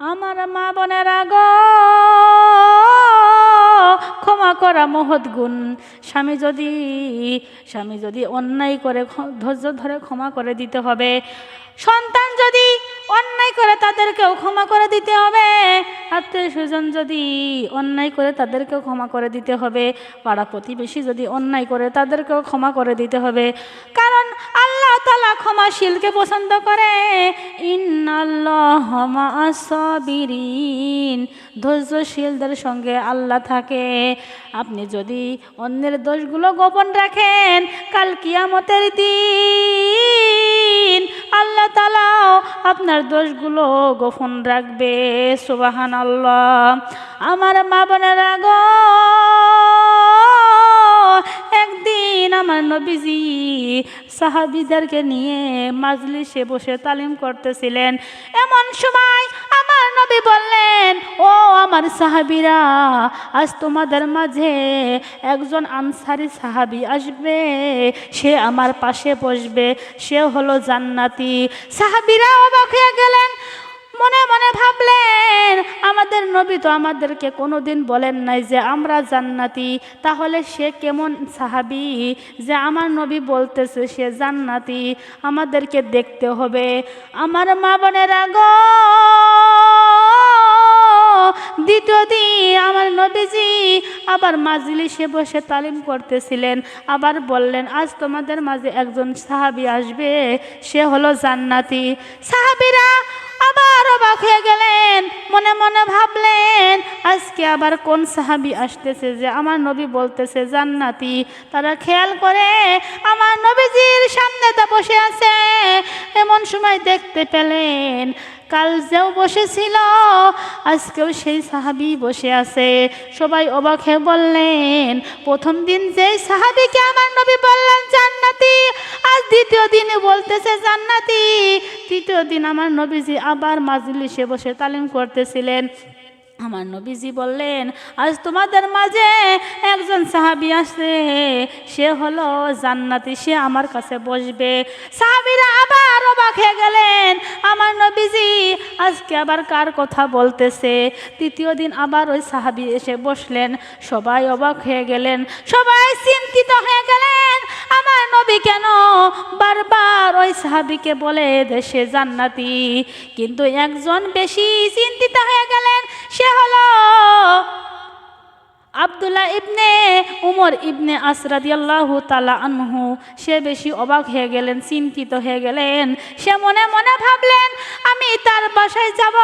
আমার মা বোনেরা আগ ক্ষমা করা মহৎ গুণ। স্বামী যদি স্বামী যদি অন্যায় করে ধৈর্য ধরে ক্ষমা করে দিতে হবে, সন্তান যদি অন্যায় করে তাদেরকেও ক্ষমা করে দিতে হবে। আত্মীয় স্বজন যদি অন্যায় করে তাদেরকেও ক্ষমা করে দিতে হবে। পাড়া প্রতিবেশী যদি অন্যায় করে তাদেরকেও ক্ষমা করে দিতে হবে। কারণ আল্লাহ তালা ক্ষমাশীলকে পছন্দ করে। ইন্নাল্লাহমাসবিরিন ধৈর্যশীলদের সঙ্গে আল্লাহ থাকে। আপনি যদি অন্যের দোষগুলো গোপন রাখেন, কাল কিয়ামতের দিন আল্লাহ তালাও আপনার দোষগুলো গোপন রাখবে সুবাহান আল্লাহ আমার মা বোনের আগ একদিন আমার নবীজি সাহাবিদারকে নিয়ে মাজলিসে বসে তালিম করতেছিলেন। এমন সময় নবী বললেন, ও আমার সাহাবিরা, আজ তোমাদের মাঝে একজন আনসারি সাহাবি আসবে। সে আমার পাশে বসবে। সে হলো জান্নাতি। সাহাবিরা অবাক হয়ে গেলেন, মনে মনে ভাবলেন, আমাদের নবী তো আমাদেরকে কোনোদিন বলেন নাই যে আমরা জান্নাতি। তাহলে সে কেমন সাহাবি যে আমার নবী বলতেছে সে জান্নাতি? আমাদেরকে দেখতে হবে। আমার মা বোনেরা গো দ্বিতীয় দিন আমার নবীজি আবার মাজলিসে বসে তালিম করতেছিলেন। আবার বললেন, আজ তোমাদের মাঝে একজন সাহাবি আসবে, সে হলো জান্নাতি। সাহাবিরা আবার অবাক হয়ে গেলেন, মনে মনে ভাবলেন, আজকে আবার কোন সাহাবি আসতেছে যে আমার নবী বলতেছে জান্নাতি? তারা খেয়াল করে, আমার নবীজির সামনেতে বসে আছে। এমন সময় দেখতে পেলেন কাল যেও বসেছিল, আজকেও সেই সাহাবি বসে আছে। সবাই অবাক হয়ে বললেন, প্রথম দিন যে সাহাবিকে আমার নবী বললেন জান্নাতি, আজ দ্বিতীয় দিনে বলতেছে জান্নাতি। তৃতীয় দিন আমার নবীজি আবার মাজলিসে বসে তালিম করতেছিলেন। আমার নবীজি বললেন, আজ তোমাদের মাঝে একজন সাহাবি আছে সে হলো জান্নাতি, সে আমার কাছে বসবে। সাহাবিরা আবার অবাক হয়ে গেলেন, আমার নবীজি আজকে আবার কার কথা বলতেছে? তৃতীয় দিন আবার ওই সাহাবি এসে বসলেন, সবাই অবাক হয়ে গেলেন, সবাই চিন্তিত হয়ে গেলেন, আমার নবী কেন বারবার ওই সাহাবিকে বলে দেশে জান্নাতি? কিন্তু একজন বেশি চিন্তিত হয়ে গেলেন, সে হলো। আবদুল্লাহ ইবনে উমর ইবনে আসরাদিয়াল্লাহু তালা আনহু, সে বেশি অবাক হয়ে গেলেন, চিন্তিত হয়ে গেলেন। সে মনে মনে ভাবলেন, আমি তার বাসায় যাব,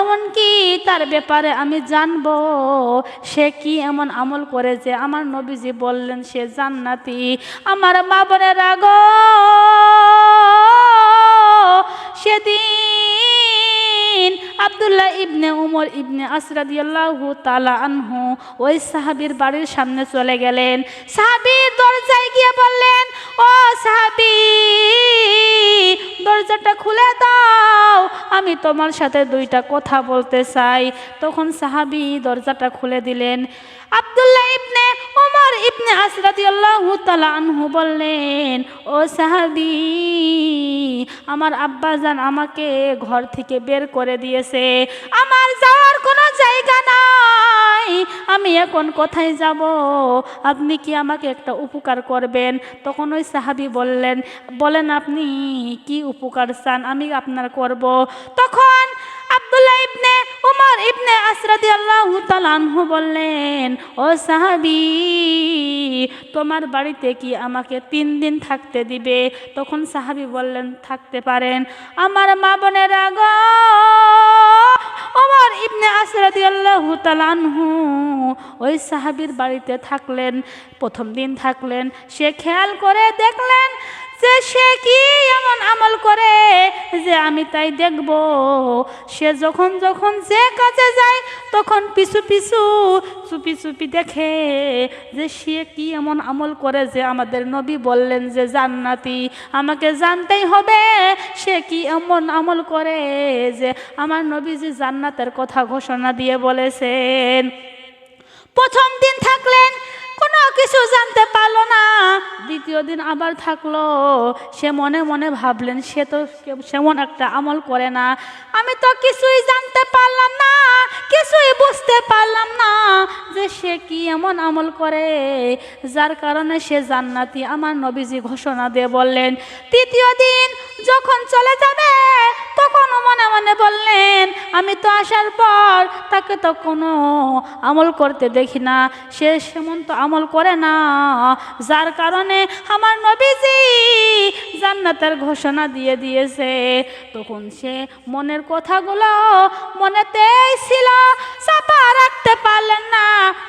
এমনকি তার ব্যাপারে আমি জানব। সে কি এমন আমল করে যে আমার নবীজি বললেন, সে জান্নাতি। আমার মা বোনের রাগ সেদিন আবদুল্লাহ ইবনে উমর ইবনে আসরাদিয়াল্লাহু তালা আনহু ওই সাহাবির বাড়ির সামনে চলে গেলেন। সাহাবির দরজায় গিয়ে বললেন, ও সাহাবি, দরজাটা খুলে দাও। আমি তোমার সাথে দুইটা কথা বলতে চাই। তখন সাহাবি দরজাটা খুলে দিলেন। আবদুল্লাহ ইবনে ওমর ইবনে আসরাতি আল্লাহু আনহু বললেন, ও সাহাবি, আমার আব্বাজান আমাকে ঘর থেকে বের করে দিয়েছে। আমার যাওয়ার কোনো জায়গা নাই, আমি এখন কোথায় যাব? আপনি কি আমাকে একটা উপকার করবেন? তখন ওই সাহাবি বললেন, বলেন আপনি কি উপকার চান? আমি আপনার করব। তখন আব্দুল্লাহ ইবনে উমর ইবনে আসরাদি আল্লাহ তালানহু বললেন, ও সাহাবি, তোমার বাড়িতে কি আমাকে তিন দিন থাকতে দিবে? তখন সাহাবি বললেন, থাকতে পারেন। আমার মা বোনের আগ ওমর ইবনে আসরাদি আল্লাহ তালানহু ওই সাহাবির বাড়িতে থাকলেন প্রথম দিন থাকলেন সে খেয়াল করে দেখলেন যে সে কি এমন আমল করে যে আমি তাই দেখব? সে যখন যখন যে কাজে যায়, তখন পিছু পিছু, চুপি চুপি দেখে যে সে কি এমন আমল করে যে আমাদের নবী বললেন যে, জান্নাতি, আমাকে জানতেই হবে সে কি এমন আমল করে যে আমার নবী যে জান্নাতের কথা ঘোষণা দিয়ে বলেছেন। প্রথম দিন থাকলেন, কোনো কিছু জানতে পারল না দ্বিতীয় দিন আবার থাকল। সে মনে মনে ভাবলেন, সে তো সেমন একটা আমল করে না। আমি তো কিছুই জানতে পারলাম না, কিছুই বুঝতে পারলাম না যে সে কি এমন আমল করে। যার কারণে সে জান্নাতি আমার নবীজি ঘোষণা দিয়ে বললেন, তৃতীয় দিন যখন চলে যাবে, তখন মনে মনে বললেন, আমি তো আসার পর তাকে তো কোনো আমল করতে দেখি না। সে সেমন তো আমল করে না। যার কারণে আমার নবীজি জান্নাতের ঘোষণা দিয়ে দিয়েছে। তখন সে মনের কথাগুলো মনেতেই ছিল, চাপা রাখতে পারলেন না।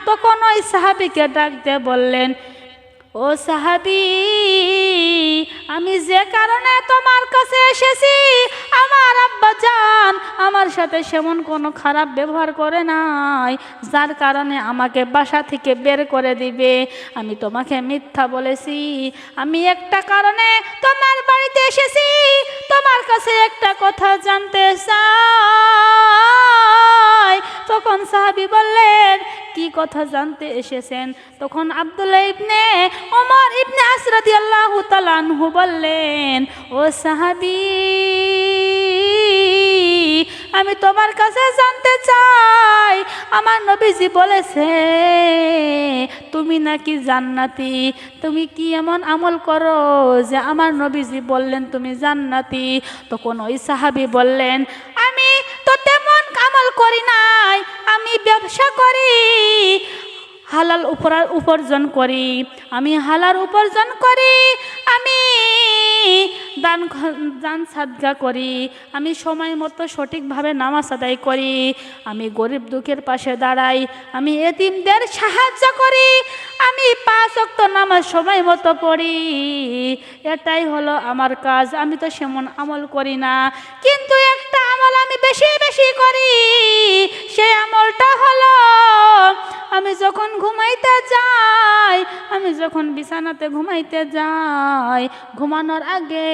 তখন ওই সাহাবিকে ডাকতে বললেন, ও সাহাবি, আমি যে কারণে তোমার কাছে এসেছি আমার সাথে সেমন কোনো খারাপ ব্যবহার করে নাই, যার কারণে আমাকে বাসা থেকে বের করে দিবে। আমি তোমাকে মিথ্যা বলেছি। আমি একটা কারণে তোমার বাড়িতে এসেছি। তোমার কাছে একটা কথা জানতে চাই। তখন সাহাবি বললেন, কি কথা জানতে এসেছেন? তখন আব্দুল্লাহ ইবনে ওমর ইবনে আসরাদি আল্লাহ তালানহু বললেন, ও সাহাবি আমি তোমার কাছে জানতে চাই। আমার নবীজি বলেছে, তুমি নাকি জান্নাতি? তুমি কি এমন আমল করো যে আমার নবীজি বললেন তুমি জান্নাতি? তখন ওই সাহাবি বললেন, আমি তো তেমন আমল করি নাই, আমি ব্যবসা করি, হালাল উপর, উপার্জন করি, আমি হালাল উপার্জন করি, আমি দান দান সাদগা করি, আমি সময় মতো সঠিকভাবে নামাজ আদায় করি, আমি গরিব দুঃখের পাশে দাঁড়াই, আমি এতিমদের সাহায্য করি, আমি পাঁচ অক্ত নামাজ সময় মতো পড়ি। এটাই হলো আমার কাজ, আমি তো সেমন আমল করি না, কিন্তু একটা আমল আমি বেশি বেশি করি, সেই আমলটা হলো আমি যখন ঘুমাইতে যাই, আমি যখন বিছানাতে ঘুমাইতে যাই, ঘুমানোর আগে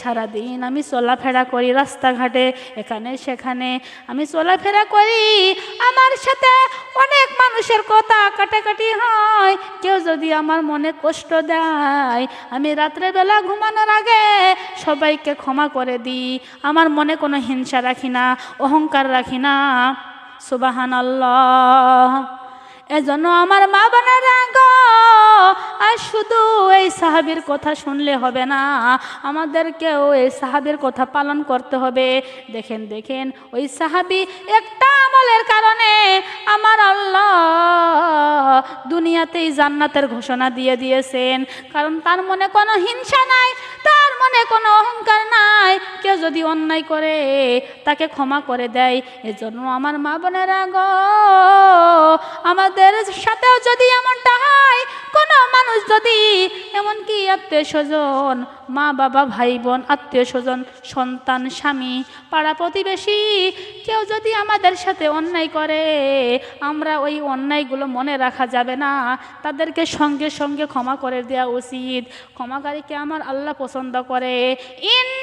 সারাদিন আমি চলাফেরা করি রাস্তাঘাটে, এখানে সেখানে। আমি চলাফেরা করি, আমার সাথে অনেক মানুষের কথা কাটাকাটি হয়। কেউ যদি আমার মনে কষ্ট দেয়, আমি রাত্রেবেলা ঘুমানোর আগে সবাইকে ক্ষমা করে দিই। আমার মনে কোনো হিংসা রাখি না, অহংকার রাখি না। সুবাহান আল্লাহ এজন্য আমার মা বোনেরা গো, আর শুধু এই সাহাবির কথা শুনলে হবে না, আমাদেরকেও এই সাহাবির কথা পালন করতে হবে। দেখেন দেখেন, ওই সাহাবি একটা আমলের কারণে আমার আল্লাহ দুনিয়াতেই জান্নাতের ঘোষণা দিয়ে দিয়েছেন। কারণ তার মনে কোনো হিংসা নাই, তার মনে কোনো অহংকার নাই। কেউ যদি অন্যায় করে, তাকে ক্ষমা করে দেয়। এজন্য আমার মা বোনেরা গো, আমাদের সাথেও যদি এমনটা হয় কোনো মানুষ যদি এমনকি আত্মীয় স্বজন, মা বাবা, ভাই বোন, আত্মীয় স্বজন, সন্তান, স্বামী, পাড়া প্রতিবেশী, কেউ যদি আমাদের সাথে অন্যায় করে, আমরা ওই অন্যায়গুলো মনে রাখা যাবে না। তাদেরকে সঙ্গে সঙ্গে ক্ষমা করে দেওয়া উচিত। ক্ষমাকারীকে আমার আল্লাহ পছন্দ করে। ইন্নাল্লাহ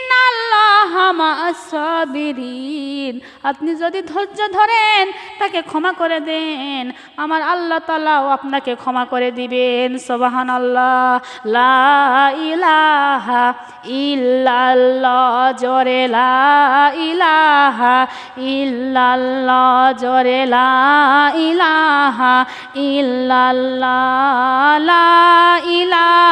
মা'আস-সাবিরিন। আপনি যদি ধৈর্য ধরেন, তাকে ক্ষমা করে দেন। আমার আল্লাহ তালাও আপনাকে ক্ষমা করে দিবেন। সোবাহান আল্লাহ লা ইলাহা ইল্লাল্লাহ, জরে লা ইলাহা ইল্লাল্লাহ, জরে লা ইলাহা ইল্লাল্লাহ। লা